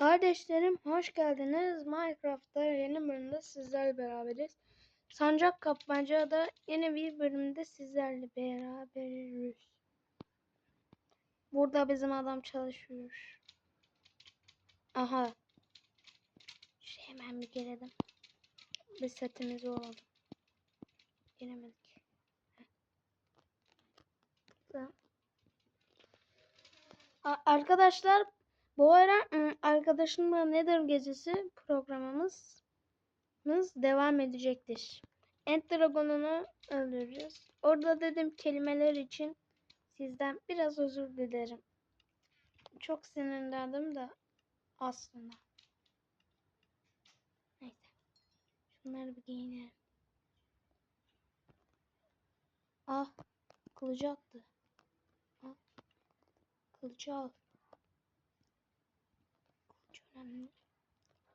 Kardeşlerim hoş geldiniz. Minecraft'ta yeni bölümde sizlerle beraberiz. Sancak Kapmaca'da yeni bir bölümde sizlerle beraberiz. Burada bizim adam çalışıyor. Aha. Şey hemen bir gelelim. Bir setimizi olalım. Gelemedik. Arkadaşlar bu ara ım, arkadaşımla Nether gecesi programımız mız devam edecektir. End Dragon'unu öldüreceğiz. Orada dedim kelimeler için sizden biraz özür dilerim. Çok sinirlendim de aslında. Neyse. Şunları bir giyinelim. Ah. Kılıcı attı. Ah. Kılıcı al.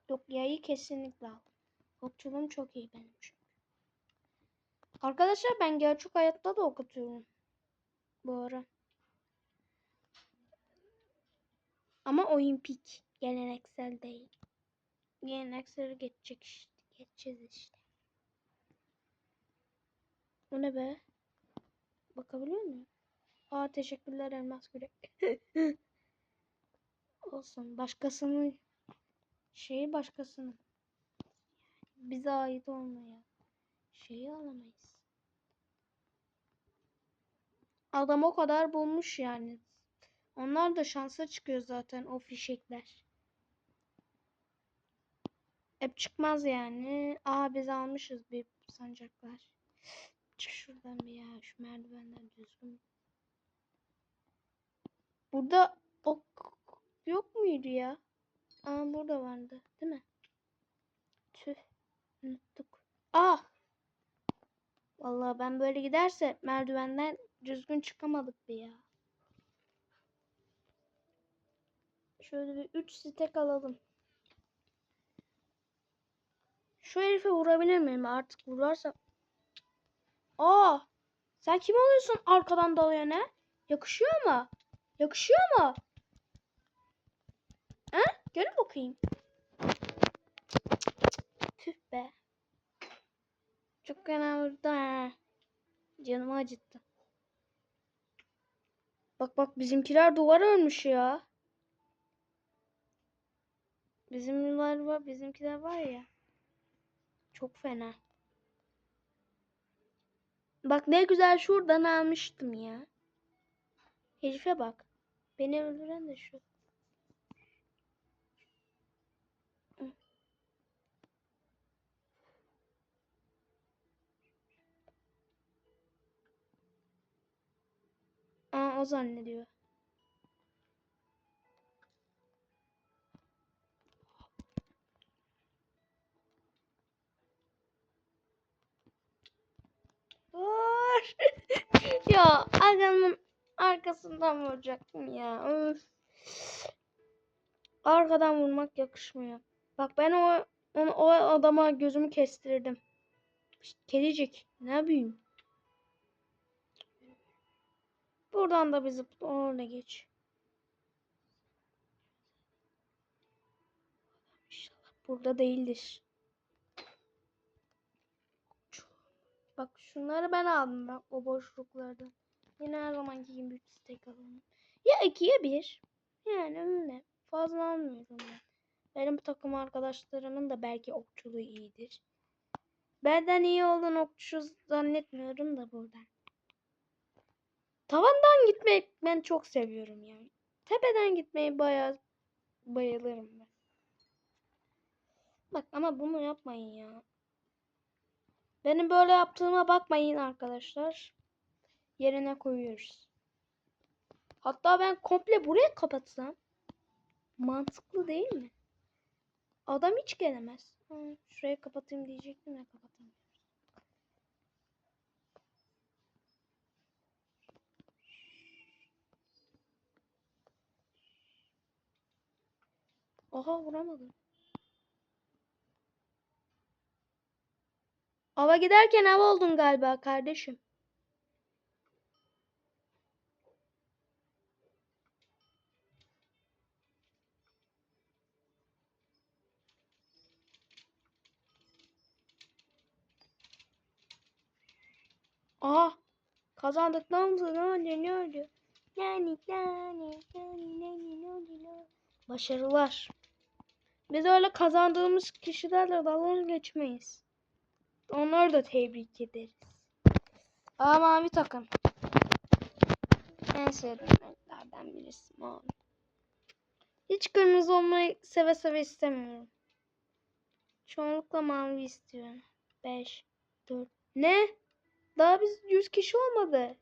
Yok kesinlikle al. Okçuluğum çok iyi benim çünkü. Arkadaşlar ben gerçek hayatta da ok atıyorum. Bu ara. Ama olimpik. Geleneksel değil. Geleneksel geçecek işte. Geçeceğiz işte. O ne be? Bakabiliyor muyum? Aa teşekkürler elmas kürek. Olsun. Başkasının şeyi başkasının. Bize ait olmayan şeyi alamayız. Adam o kadar bulmuş yani. Onlar da şansa çıkıyor zaten o fişekler. Hep çıkmaz yani. Aa biz almışız bir sancaklar. Çık şuradan bir ya şu merdivenden düzgün. Burada ok yok muydu ya? Aa burada vardı değil mi? Tüh unuttuk. Ah! Vallahi ben böyle giderse merdivenden düzgün çıkamadık bir ya. Şöyle bir 3 stek alalım. Şu herife vurabilir miyim? Artık vurarsam. Aa! Sen kim oluyorsun arkadan dalıyor ne? Yakışıyor mu? Yakışıyor mu? He? Görün bakayım. Tüh be. Çok fena vurdu ha. Canımı acıttı. Bak bak bizimkiler duvar örmüş ya. Bizimkiler var, bizimkiler var ya. Çok fena. Bak ne güzel şuradan almıştım ya. Herife bak. Beni öldüren de şu. Aa o zannediyor. Dur. ya adamın arkasından vuracaktım ya. Öf. Arkadan vurmak yakışmıyor. Bak ben o onu, o adama gözümü kestirdim. Kedicik. Ne yapayım? Buradan da bir zıp orada geç. İnşallah burada değildir. Bak şunları ben aldım bak o boşluklardan. Yine her zamanki gibi 3 steak alalım. Ya ikiye bir. Yani öyle. Fazla almıyorum ben. Benim takım arkadaşlarımın da belki okçuluğu iyidir. Benden iyi olan okçu zannetmiyorum da buradan. Tavandan gitmek ben çok seviyorum yani. Tepeden gitmeyi bayağı bayılırım ben. Bak ama bunu yapmayın ya. Benim böyle yaptığıma bakmayın arkadaşlar. Yerine koyuyoruz. Hatta ben komple buraya kapatsam mantıklı değil mi? Adam hiç gelemez. Hı, şuraya kapatayım diyecektim ya kapatamıyorum. Aha vuramadım. Ava giderken av oldun galiba kardeşim. Aha kazandıklarımızı ne oluyor ne oluyor? Nani? Başarılar. Biz öyle kazandığımız kişilerle dalga geçmeyiz. Onları da tebrik ederiz. Aa mavi takım. En sevdiğim renklerden birisi mavi. Hiç kırmızı olmayı seve seve istemiyorum. Çoğunlukla mavi istiyorum. 5, 4. Ne? Daha biz 100 kişi olmadı.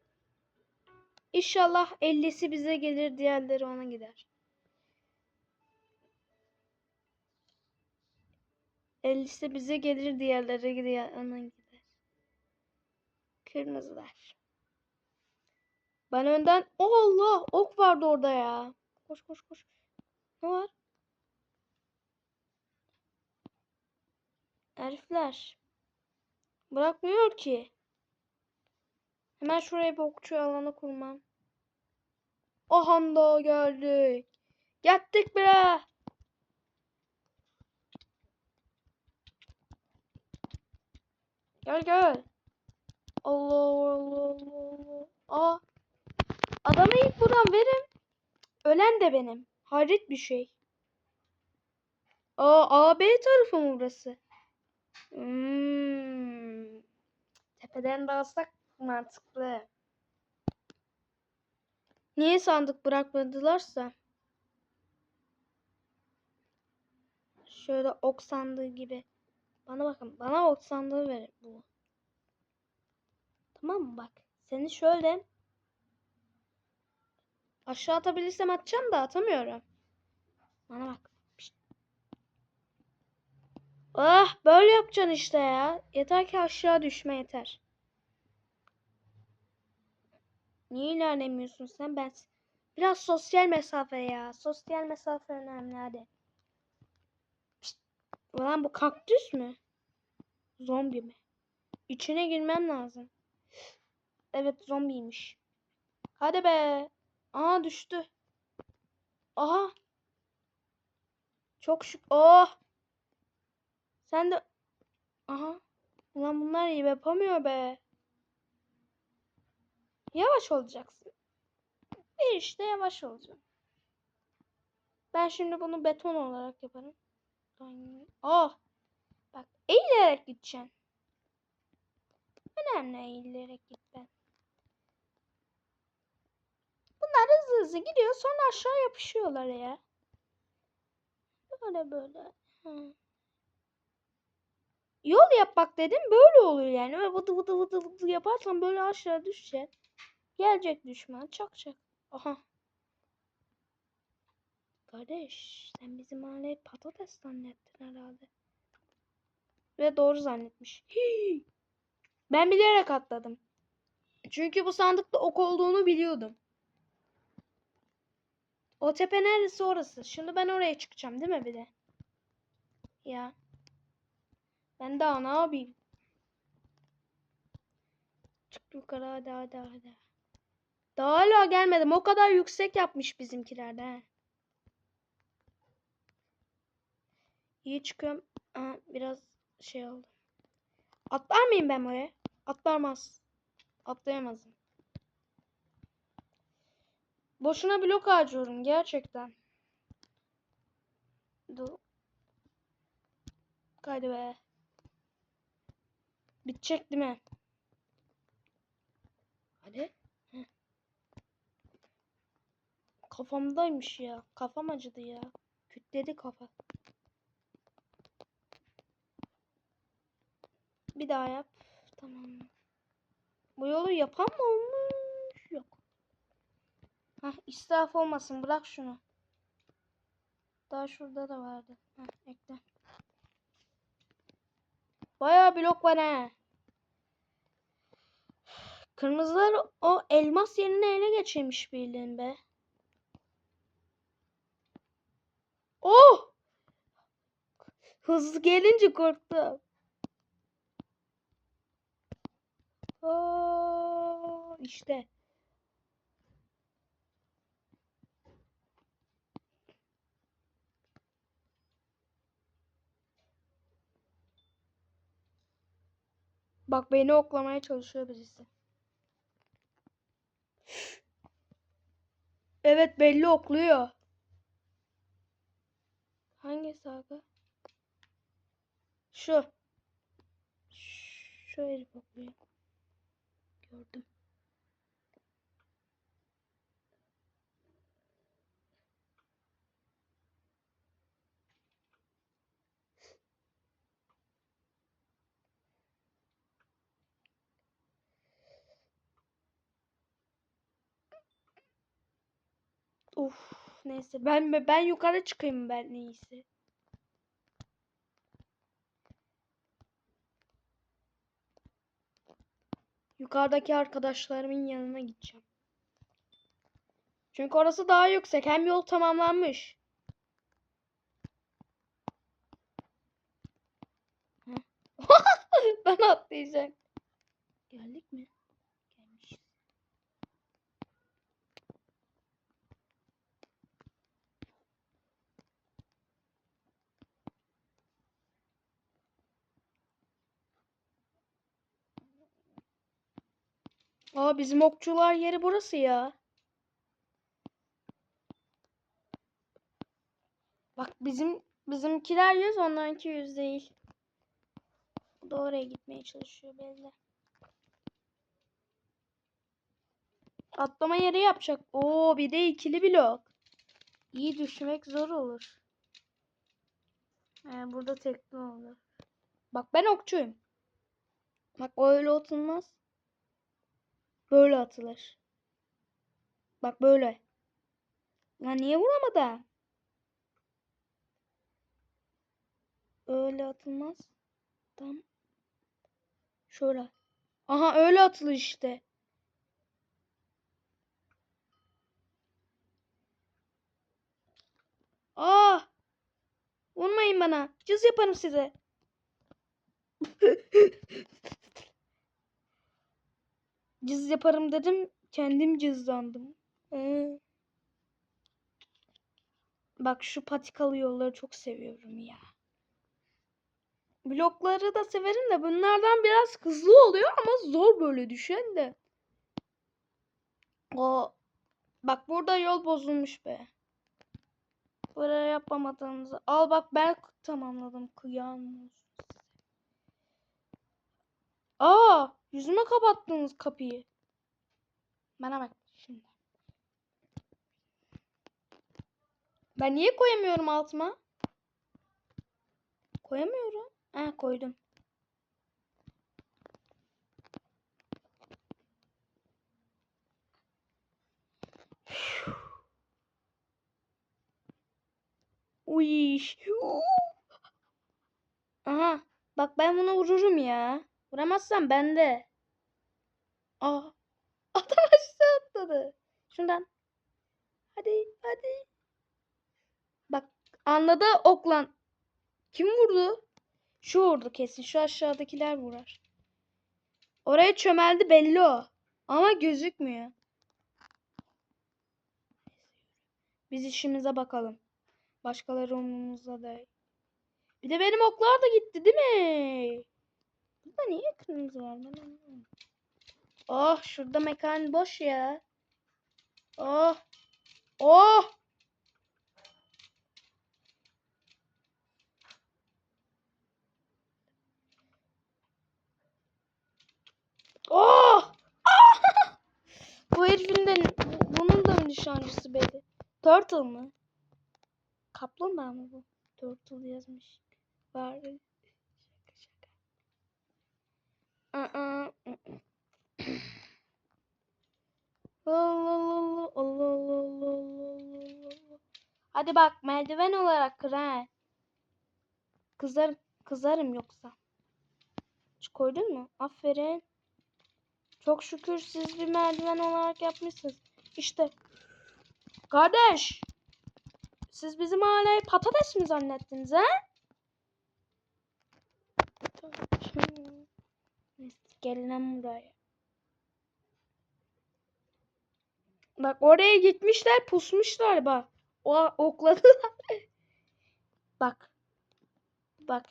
İnşallah 50'si bize gelir, diğerleri ona gider. 50'si bize gelir, diğerleri gider, ona gider. Kırmızılar. Ben önden... Oh Allah! Ok vardı orada ya. Koş koş koş. Ne var? Herifler. Bırakmıyor ki. Hemen şuraya bir okçu alanı kurmam. Aha da geldik. Yattık bre. Gel gel. Allah Allah Allah. Aa. Adamı ilk vuran verim. Ölen de benim. Hayret bir şey. Aa AB tarafı mı burası? Hmm. Tepeden dalsak mantıklı. Niye sandık bırakmadılarsa? Şöyle ok sandığı gibi. Bana bakın. Bana ok sandığı ver bu. Tamam mı bak. Seni şöyle aşağı atabilirsem atacağım da atamıyorum. Bana bak. Ah böyle yapacaksın işte ya. Yeter ki aşağı düşme yeter. Niye ilerlemiyorsun sen? Ben biraz sosyal mesafe ya. Sosyal mesafe önemli hadi. Ulan bu kaktüs mü? Zombi mi? İçine girmem lazım. Evet zombiymiş. Hadi be. Aa düştü. Aha. Çok şık. Oh. Sen de. Aha. Ulan bunlar iyi yapamıyor be. Yavaş olacaksın. Bir işte yavaş olacağım. Ben şimdi bunu beton olarak yaparım. Oh. Bak eğilerek gideceksin. Önemli eğilerek git ben. Bunlar hızlı hızlı gidiyor sonra aşağı yapışıyorlar ya. Böyle böyle. Hı. Yol yapmak dedim böyle oluyor yani. Öyle vıdı vıdı vıdı vıdı yaparsan böyle aşağı düşecek. Gelecek düşman çakacak. Aha. Kardeş sen bizim mahalleyi patates zannettin herhalde. Ve doğru zannetmiş. Hii. Ben bilerek atladım. Çünkü bu sandıkta ok olduğunu biliyordum. O tepe neresi orası? Şimdi ben oraya çıkacağım değil mi bir de? Ya. Ben daha ne yapayım? Çık yukarı hadi hadi hadi. Daha hala gelmedim. O kadar yüksek yapmış bizimkiler de. He. İyi çıkıyorum. Aa, biraz şey oldu. Atlar mıyım ben oraya? Atlarmaz. Atlayamazım. Boşuna blok harcıyorum gerçekten. Dur. Haydi be. Bitecek değil mi? Hadi. Heh. Kafamdaymış ya. Kafam acıdı ya. Kütledi kafa. Bir daha yap. Tamam. Bu yolu yapan mı olmuş? Yok. Hah israf olmasın. Bırak şunu. Daha şurada da vardı. Hah ekle. Bayağı blok var he. Kırmızılar o elmas yerine ele geçirmiş bildiğin be. Oh! Hızlı gelince korktum. İşte. Bak beni oklamaya çalışıyor birisi. Evet belli okluyor. Hangisi aga? Şu. Şu herif okluyor. Gördüm. Uf, neyse ben ben yukarı çıkayım ben en iyisi. Yukarıdaki arkadaşlarımın yanına gideceğim. Çünkü orası daha yüksek. Hem yol tamamlanmış. Ben atlayacağım. Geldik mi? Aa bizim okçular yeri burası ya. Bak bizim bizimkiler yüz onlarınki yüz değil. O da oraya gitmeye çalışıyor belli. Atlama yeri yapacak. Oo bir de ikili blok. İyi düşmek zor olur. Ee, burada tekli olur. Bak ben okçuyum. Bak öyle atılmaz. Böyle atılır. Bak böyle. Lan niye vuramadım? Öyle atılmaz. Tam. Şöyle. Aha öyle atılır işte. Aa! Vurmayın bana. Cız yaparım size. Cız yaparım dedim. Kendim cızlandım. Ee. Bak şu patikalı yolları çok seviyorum ya. Blokları da severim de bunlardan biraz hızlı oluyor ama zor böyle düşen de. O bak burada yol bozulmuş be. Buraya yapamadığımızı. Al bak ben tamamladım. Kıyam olsun size. Aa, yüzüme kapattınız kapıyı. Bana bak şimdi. Ben niye koyamıyorum altıma? Koyamıyorum. Ha koydum. Uy. Aha. Bak ben bunu vururum ya. Vuramazsam ben de. Aa. Adam aşağı atladı. Şundan. Hadi hadi. Bak anladı oklan. Kim vurdu? Şu vurdu kesin. Şu aşağıdakiler vurar. Oraya çömeldi belli o. Ama gözükmüyor. Biz işimize bakalım. Başkaları umurumuzda değil. Bir de benim oklar da gitti değil mi? Burada niye kırmızı var? Ben. Oh şurada mekan boş ya. Oh. Oh. Oh. Bu herifin de bunun da nişancısı belli? Turtle mı? Kaplumbağa mı bu? Turtle yazmış. Var. Allah Allah. Hadi bak merdiven olarak kır ha. Kızarım, kızarım yoksa. Hiç koydun mu? Aferin. Çok şükür siz bir merdiven olarak yapmışsınız. İşte. Kardeş. Siz bizim mahalleyi patates mi zannettiniz ha? Gelin lan buraya. Bak oraya gitmişler pusmuşlar bak. O okladılar. bak. Bak.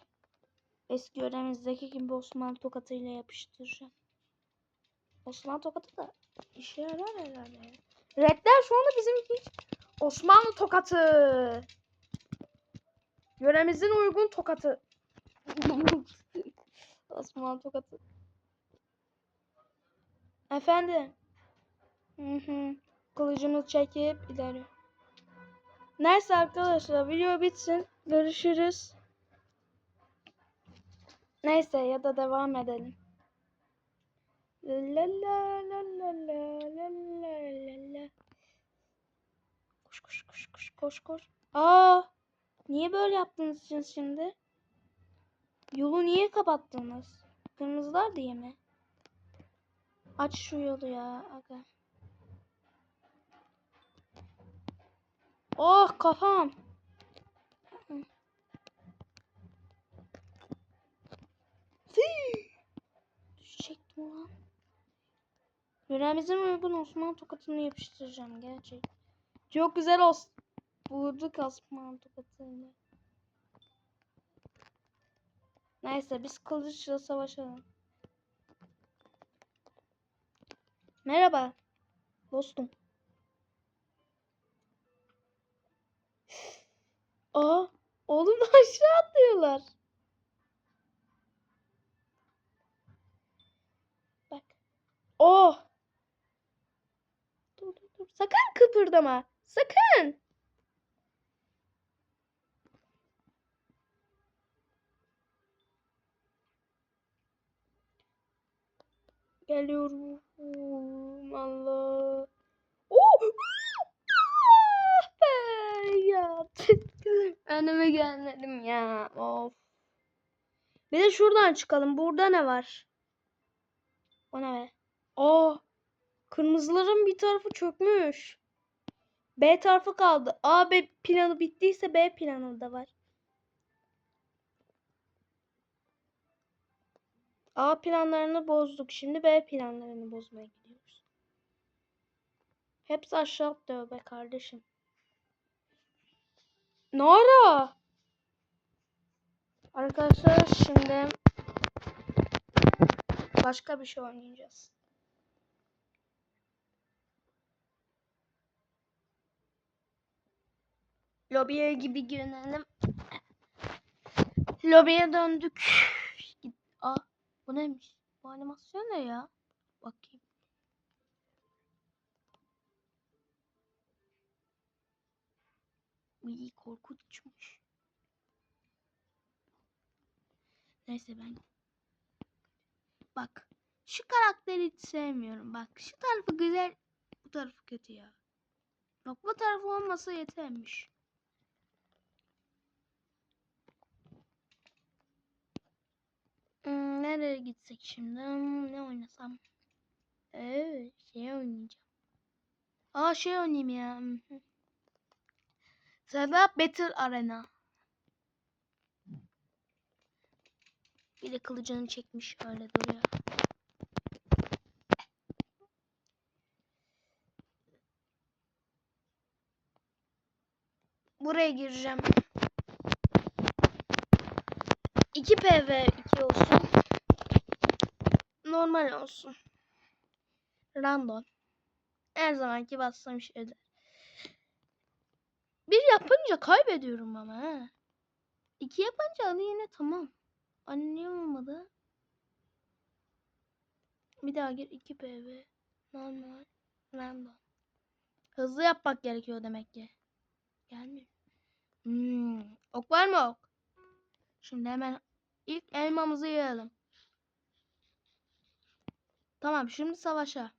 Eski öremizdeki gibi Osmanlı tokatıyla yapıştıracağım. Osmanlı tokatı da İşe yarar herhalde. Redler şu anda bizim hiç Osmanlı tokatı. Yöremizin uygun tokatı. Osmanlı tokatı. Efendim. Hı hı. Kılıcımı çekip ileri. Neyse arkadaşlar video bitsin. Görüşürüz. Neyse ya da devam edelim. La la la la la la la la la. Koş koş koş koş koş koş. Aa! Niye böyle yaptınız şimdi? Yolu niye kapattınız? Kırmızılar diye mi? Aç şu yolu ya aga. Oh kafam. Düşecektim lan. Yöremizin uygun Osmanlı tokatını yapıştıracağım gerçek. Çok güzel os vurduk Osmanlı tokatıyla. Neyse biz kılıçla savaşalım. Merhaba. Dostum. Aa, oğlum aşağı atlıyorlar. Bak. Oh. Dur dur dur. Sakın kıpırdama. Sakın. Geliyorum. Allah. Oh! Ah ya. Önüme gelmedim ya. Of. Bir de şuradan çıkalım. Burada ne var? O ne be? Aa. Kırmızıların bir tarafı çökmüş. B tarafı kaldı. A B planı bittiyse B planı da var. A planlarını bozduk. Şimdi B planlarını bozmaya gidiyoruz. Hepsi aşağı atlıyor be kardeşim. Ne ara? Arkadaşlar şimdi başka bir şey oynayacağız. Lobiye gibi girelim. Lobiye döndük. Aa, bu neymiş? Bu animasyon ne ya? Bakayım. İyi korkunçmuş. Neyse ben. Bak. Şu karakteri hiç sevmiyorum. Bak şu tarafı güzel. Bu tarafı kötü ya. Bak bu tarafı olmasa yetermiş. Hmm, nereye gitsek şimdi? Hmm, ne oynasam? Ee, şey oynayacağım. Aa şey oynayayım ya. Hı. Sırada Battle Arena. Bir de kılıcını çekmiş öyle duruyor. Buraya gireceğim. 2 PV 2 olsun. Normal olsun. Random. Her zamanki bastığım şeyler. Bir yapınca kaybediyorum ama ha. İki yapınca adı yine tamam. Anne niye olmadı? Bir daha gir 2 PV. Normal. Random. Hızlı yapmak gerekiyor demek ki. Gelmiyor. Hmm. Ok var mı ok? Şimdi hemen ilk elmamızı yiyelim. Tamam şimdi savaşa.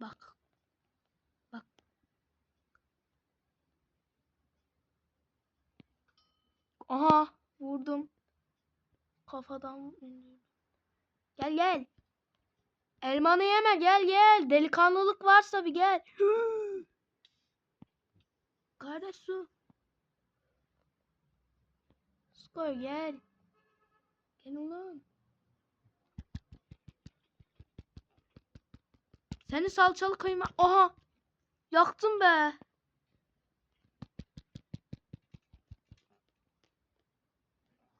Bak. Bak. Aha vurdum. Kafadan. Gel gel. Elmanı yeme gel gel. Delikanlılık varsa bir gel. Kardeş su. Skor gel. Gel oğlum. Seni salçalı kıyma. Aha. Yaktım be.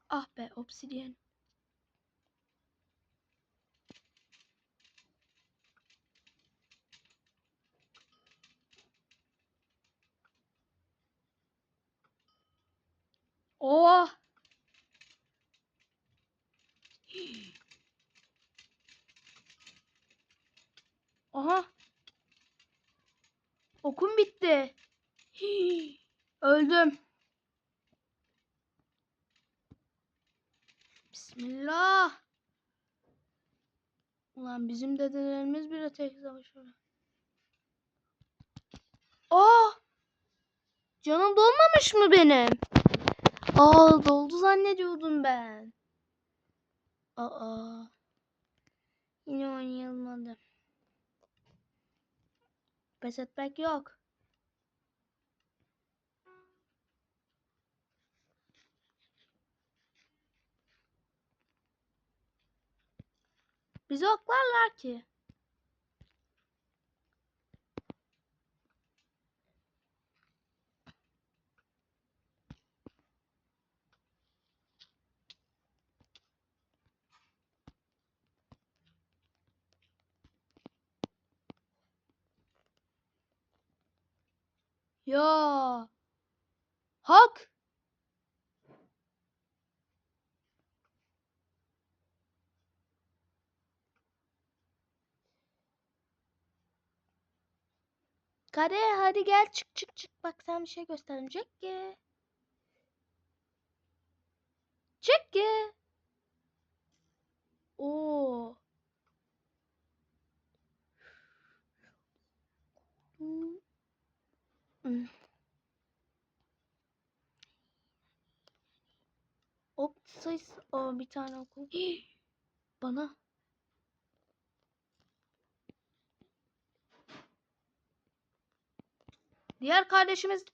Ah be obsidyen. Oh! Aha. Okum bitti. Öldüm. Bismillah. Ulan bizim dedelerimiz bile tek savaşıyor. Aa! Ah! Canım dolmamış mı benim? Aa doldu zannediyordum ben. Aa. Yine oynayılmadı. Pes etmek yok. Bizi oklarlar ki. Ya. Hak. Kare hadi gel çık çık çık. Bak sen bir şey göstereceğim. Çık ki. Çık ki. Oo. Hmm. Ok sayısı. Aa, bir tane okul. Bana. Diğer kardeşimiz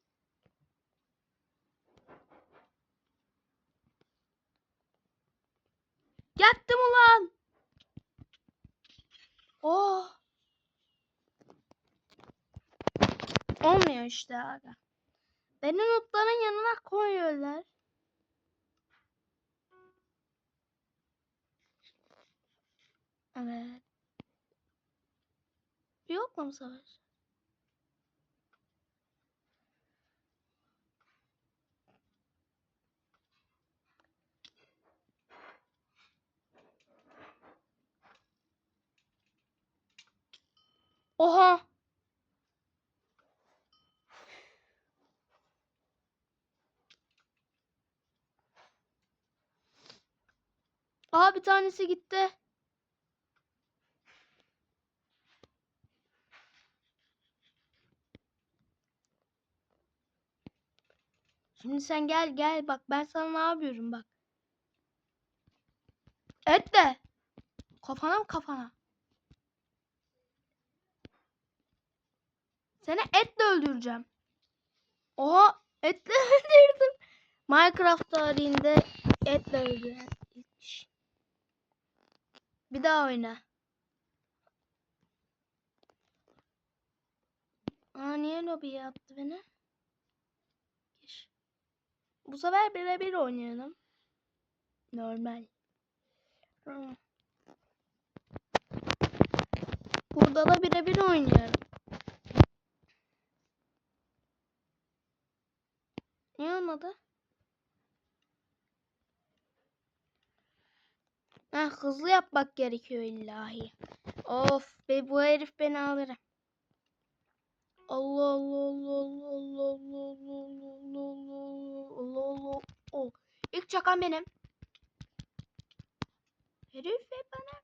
Yattım ulan. Oh. İşte abi. Beni notların yanına koyuyorlar. Evet. Yok mu savaş? Oha. Aa bir tanesi gitti. Şimdi sen gel gel bak ben sana ne yapıyorum bak. Et. Kafana mı kafana? Seni etle öldüreceğim. Oha etle öldürdüm. Minecraft tarihinde etle kişi. Bir daha oyna. Aa niye lobiye attı beni? Geç. Bu sefer birebir oynayalım. Normal. Burada da birebir oynuyorum. Niye olmadı? Heh, hızlı yapmak gerekiyor illahi. Of be bu herif beni alır. Allah Allah Allah Allah Allah Allah Allah Allah Allah Allah Oh. İlk çakan benim. Herif ve bana.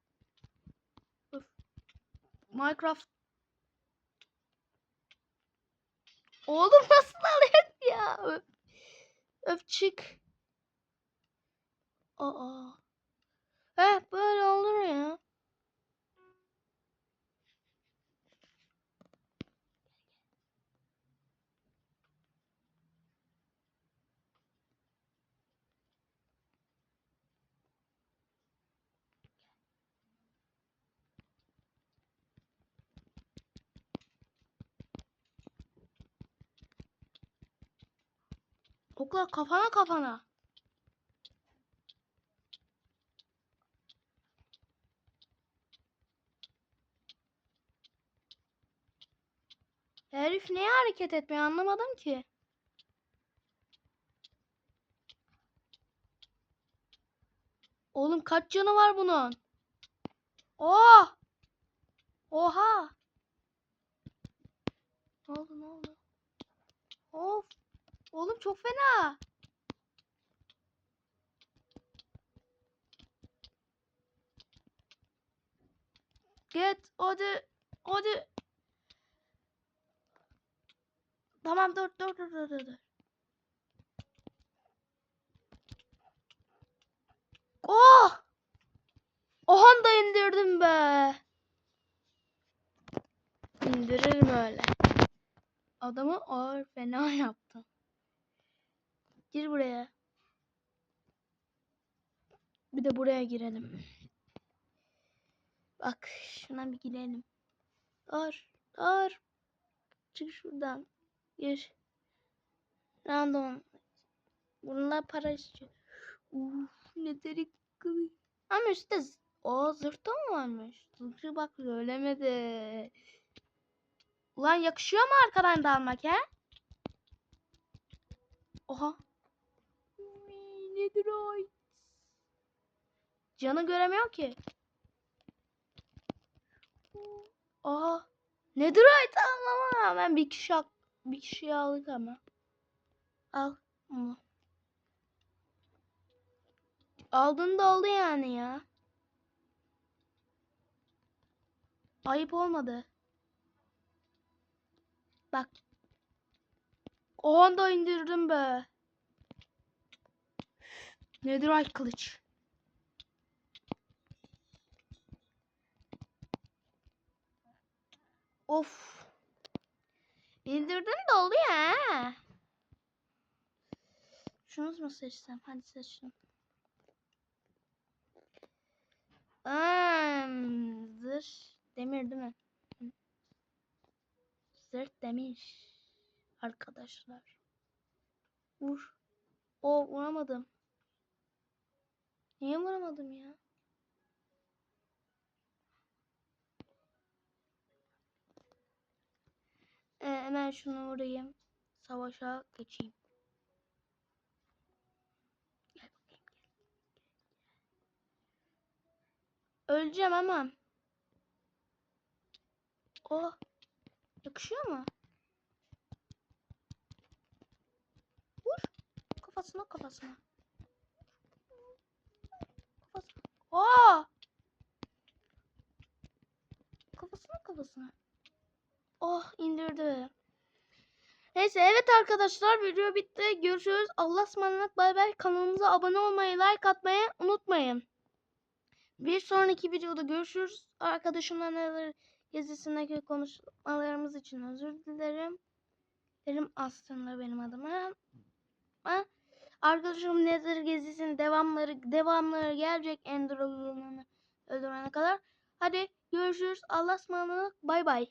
Öf. Minecraft. Oğlum nasıl alıyorsun ya? Öf. Öf çık. Aa. Heh böyle olur ya. Okla kafana kafana. Herif neye hareket etmiyor anlamadım ki. Oğlum kaç canı var bunun? Oh! Oha! Ne oldu ne oldu? Oğlum çok fena. Git hadi hadi. Tamam dur dur dur dur dur. Oh! Ohan da indirdim be. İndiririm öyle. Adamı ağır fena yaptım. Gir buraya. Bir de buraya girelim. Bak şuna bir girelim. Dur. Dur. Çık şuradan. Gir. Random. Bunlar para istiyor. Uf ne derik kılı. Ama işte o zırhta mı varmış? Zırhı bak söylemedi. Ulan yakışıyor mu arkadan dalmak he? Oha. Nedir o? Canı göremiyor ki. Oha. Nedir o? Tamam ama ben bir kişi bir kişiyi aldık ama. Al onu. Aldın da oldu yani ya. Ayıp olmadı. Bak. O anda indirdim be. Nedir ay kılıç? Of. İndirdim de oldu ya. Şunu mu seçsem? Hadi seçtim. Hmm, zırh demir değil mi? Zırh demir. Arkadaşlar. Vur. O vuramadım. Niye vuramadım ya? Ee, hemen şunu vurayım. Savaşa geçeyim. Gel bakayım gel. Öleceğim ama. Oh. Yakışıyor mu? Vur. Kafasına kafasına. Kafasına. Oh. Kafasına kafasına. Oh indirdi. Neyse evet arkadaşlar video bitti. Görüşürüz. Allah'a ısmarladık. Bay bay. Kanalımıza abone olmayı, like atmayı unutmayın. Bir sonraki videoda görüşürüz. Arkadaşımla neler gezisindeki konuşmalarımız için özür dilerim. Derim aslında benim adıma. Ama arkadaşım nedir gezisinin devamları devamları gelecek Ender öldürene kadar. Hadi görüşürüz. Allah'a ısmarladık. Bay bay.